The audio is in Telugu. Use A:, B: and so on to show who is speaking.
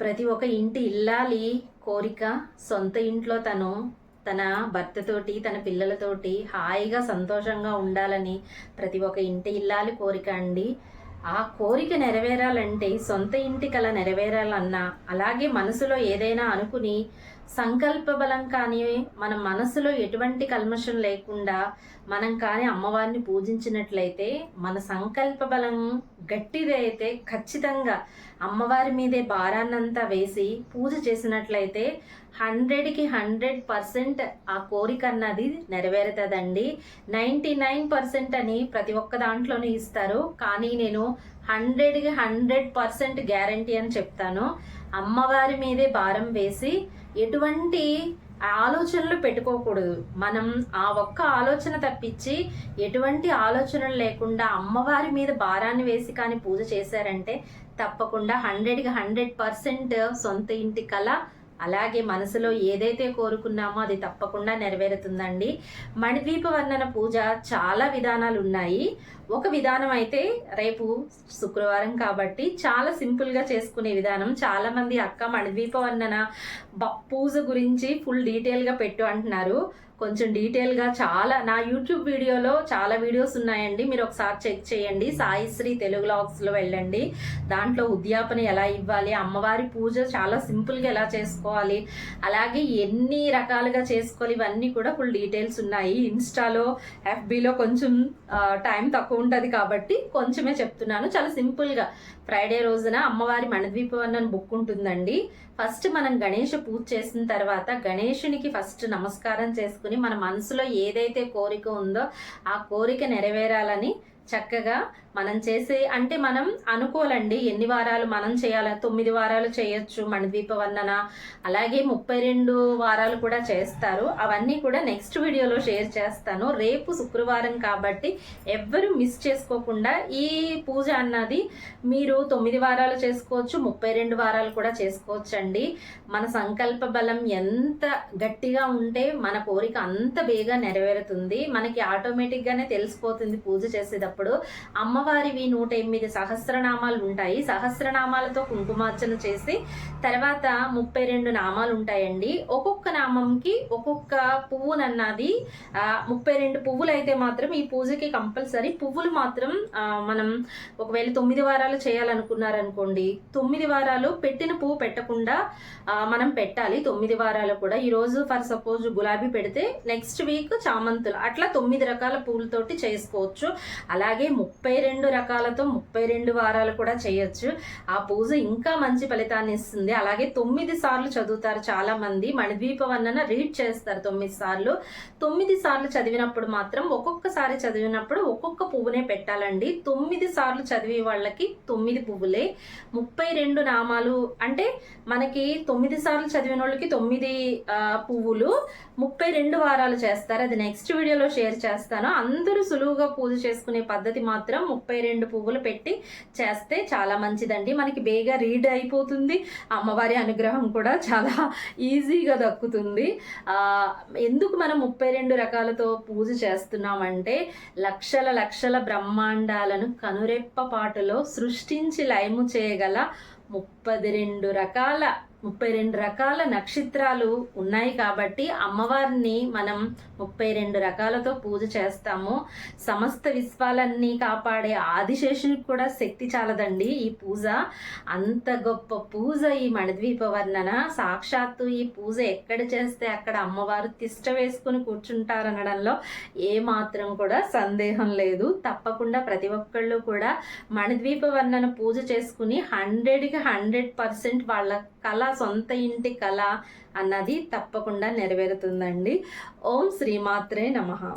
A: ప్రతి ఒక్క ఇంటి ఇల్లాలి కోరిక సొంత ఇంట్లో తను తన భర్తతోటి తన పిల్లలతోటి హాయిగా సంతోషంగా ఉండాలని ప్రతి ఒక్క ఇంటి ఇల్లాలి కోరిక అండి. ఆ కోరిక నెరవేరాలంటే సొంత ఇంటి కల నెరవేరాలన్నా అలాగే మనసులో ఏదైనా అనుకుని సంకల్ప బలం కానీ మన మనసులో ఎటువంటి కల్మషం లేకుండా మనం కానీ అమ్మవారిని పూజించినట్లయితే మన సంకల్ప బలం గట్టిదైతే ఖచ్చితంగా అమ్మవారి మీదే భారాన్నంతా వేసి పూజ చేసినట్లయితే హండ్రెడ్కి హండ్రెడ్ పర్సెంట్ ఆ కోరిక అన్నది నెరవేరుతుందండి. నైంటీ నైన్ పర్సెంట్ అని ప్రతి ఒక్క దాంట్లోనూ ఇస్తారు. కానీ నేను హండ్రెడ్కి హండ్రెడ్ పర్సెంట్ గ్యారంటీ అని చెప్తాను. అమ్మవారి మీదే భారం వేసి ఎటువంటి ఆలోచనలు పెట్టుకోకూడదు. మనం ఆ ఒక్క ఆలోచన తప్పించి ఎటువంటి ఆలోచనలు లేకుండా అమ్మవారి మీద భారాన్ని వేసి కానీ పూజ చేశారంటే తప్పకుండా హండ్రెడ్కి హండ్రెడ్ పర్సెంట్ సొంత ఇంటి కళ అలాగే మనసులో ఏదైతే కోరుకున్నామో అది తప్పకుండా నెరవేరుతుందండి. మణిద్వీప వర్ణన పూజ చాలా విధానాలు ఉన్నాయి ఒక విధానం అయితే రేపు శుక్రవారం కాబట్టి చాలా సింపుల్గా చేసుకునే విధానం. చాలామంది అక్క మణిద్వీప వర్ణన పూజ గురించి ఫుల్ డీటెయిల్గా పెట్టు అంటున్నారు. కొంచెం డీటెయిల్గా చాలా నా యూట్యూబ్ వీడియోలో చాలా వీడియోస్ ఉన్నాయండి. మీరు ఒకసారి చెక్ చేయండి. సాయిశ్రీ తెలుగు లాగ్స్లో వెళ్ళండి. దాంట్లో ఉద్యాపన ఎలా ఇవ్వాలి అమ్మవారి పూజ చాలా సింపుల్గా ఎలా చేసుకోవాలి అలాగే ఎన్ని రకాలుగా చేసుకోవాలి ఇవన్నీ కూడా ఫుల్ డీటెయిల్స్ ఉన్నాయి. ఇన్స్టాలో ఎఫ్బీలో కొంచెం టైం తక్కువ ఉంటుంది కాబట్టి కొంచెమే చెప్తున్నాను. చాలా సింపుల్గా. ఫ్రైడే రోజున అమ్మవారి మణద్వీపవన్ బుక్ ఉంటుందండి. ఫస్ట్ మనం గణేష పూజ చేసిన తర్వాత గణేషునికి ఫస్ట్ నమస్కారం చేసుకుని మన మనసులో ఏదైతే కోరిక ఉందో ఆ కోరిక నెరవేరాలని చక్కగా మనం చేసే అంటే మనం అనుకోవాలండి ఎన్ని వారాలు మనం చేయాలి? తొమ్మిది వారాలు చేయొచ్చు మణిదీప వందన అలాగే ముప్పై రెండు వారాలు కూడా చేస్తారు. అవన్నీ కూడా నెక్స్ట్ వీడియోలో షేర్ చేస్తాను. రేపు శుక్రవారం కాబట్టి ఎవ్వరు మిస్ చేసుకోకుండా ఈ పూజ అన్నది మీరు తొమ్మిది వారాలు చేసుకోవచ్చు ముప్పై రెండు వారాలు కూడా చేసుకోవచ్చు అండి మన సంకల్ప బలం ఎంత గట్టిగా ఉంటే మన కోరిక అంత బేగా నెరవేరుతుంది. మనకి ఆటోమేటిక్గానే తెలిసిపోతుంది పూజ చేసేటప్పుడు. అమ్మ అమ్మవారివి నూట ఎనిమిది సహస్రనామాలు ఉంటాయి. సహస్రనామాలతో కుంకుమార్చన చేసి తర్వాత ముప్పై రెండు నామాలు ఉంటాయండి. ఒక్కొక్క నామంకి ఒక్కొక్క పువ్వునన్నది ముప్పై రెండు పువ్వులు అయితే మాత్రం ఈ పూజకి కంపల్సరీ పువ్వులు మాత్రం మనం ఒకవేళ తొమ్మిది వారాలు చేయాలనుకున్నారనుకోండి తొమ్మిది వారాలు పెట్టిన పువ్వు పెట్టకుండా మనం పెట్టాలి. తొమ్మిది వారాలు కూడా. ఈరోజు ఫర్ సపోజ్ గులాబీ పెడితే నెక్స్ట్ వీక్ చామంతులు. అట్లా తొమ్మిది రకాల పువ్వులతోటి చేసుకోవచ్చు. అలాగే ముప్పై రెండు రకాలతో ముప్పై రెండు వారాలు కూడా చేయొచ్చు. ఆ పూజ ఇంకా మంచి ఫలితాన్ని ఇస్తుంది. అలాగే తొమ్మిది సార్లు చదువుతారు చాలా మంది మణిద్వీప వర్ణన రీడ్ చేస్తారు తొమ్మిది సార్లు. తొమ్మిది సార్లు చదివినప్పుడు మాత్రం ఒక్కొక్కసారి చదివినప్పుడు ఒక్కొక్క పువ్వునే పెట్టాలండి. తొమ్మిది సార్లు చదివే వాళ్ళకి తొమ్మిది పువ్వులే. ముప్పై రెండు నామాలు అంటే మనకి తొమ్మిది సార్లు చదివిన వాళ్ళకి తొమ్మిది పువ్వులు. ముప్పై రెండు వారాలు చేస్తారు. అది నెక్స్ట్ వీడియోలో షేర్ చేస్తాను. అందరూ సులువుగా పూజ చేసుకునే పద్ధతి మాత్రం ముప్పై రెండు పువ్వులు పెట్టి చేస్తే చాలా మంచిదండి. మనకి బేగా రీడ్ అయిపోతుంది. అమ్మవారి అనుగ్రహం కూడా చాలా ఈజీగా దక్కుతుంది. ఎందుకు మనం ముప్పై రెండు రకాలతో పూజ చేస్తున్నామంటే లక్షల లక్షల బ్రహ్మాండాలను కనురెప్ప పాటులో సృష్టించి లయము చేయగల ముప్పది రెండు రకాల ముప్పై రెండు రకాల నక్షత్రాలు ఉన్నాయి కాబట్టి అమ్మవారిని మనం ముప్పై రెండు రకాలతో పూజ చేస్తాము. సమస్త విశ్వాలన్నీ కాపాడే ఆదిశేషునికి కూడా శక్తి చాలదండి ఈ పూజ. అంత గొప్ప పూజ ఈ మణిద్వీప వర్ణన సాక్షాత్తు ఈ పూజ ఎక్కడ చేస్తే అక్కడ అమ్మవారు తిష్ట వేసుకుని కూర్చుంటారనడంలో ఏ మాత్రం కూడా సందేహం లేదు. తప్పకుండా ప్రతి ఒక్కళ్ళు కూడా మణిద్వీప వర్ణన పూజ చేసుకుని హండ్రెడ్కి హండ్రెడ్ పర్సెంట్ వాళ్ళ కళ సొంత ఇంటి కళ అన్నది తప్పకుండా నెరవేరుతుందండి. ఓం శ్రీమాత్రే నమ.